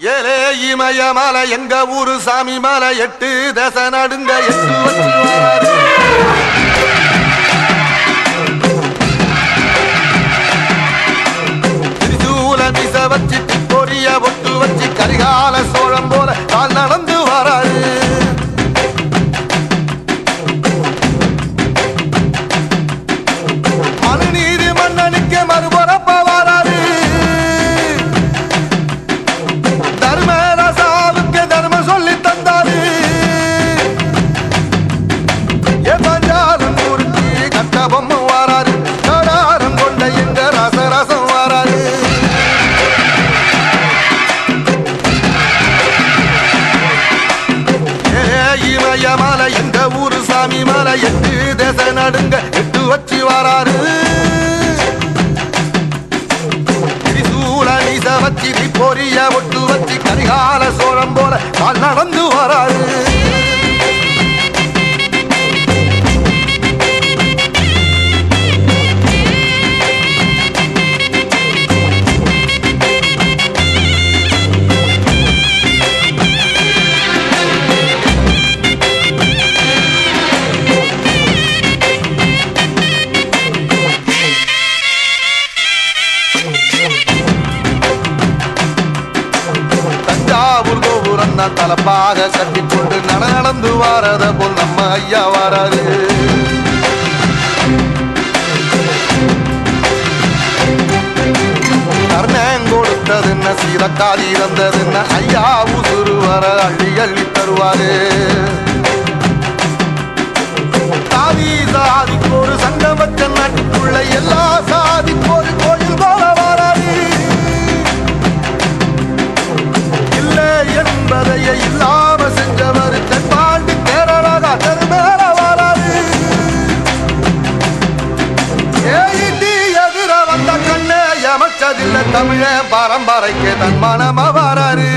ஏலே இமய மலை எங்க ஊரு சாமி மலை எட்டு தச நடுங்க கட்ட பொம்மை வாராரு கடாரம் கொண்ட எங்க ரசரசம் வாராரு இமய மலை எங்க ஊரு சாமி மலை எட்டு தேச நடுங்க எட்டு வச்சு வாராரு திரிசூல வச்சு பொரிய ஒட்டு வச்சு கரிகால சோழம் போல கால் நடந்து வராரு தான் தலப்பாக கட்டிக்கொண்டு நட நடந்து வாரத போல் நம்ம ஐயா வராரு. கர்ணன் கொடுத்தது என்ன சீதக்காரி இறந்தது என்ன ஐயா உசுறு வர அள்ளி அள்ளி தருவாரு. எதிர தமிழ பரம்பரைக்கு தன் மனம வராரு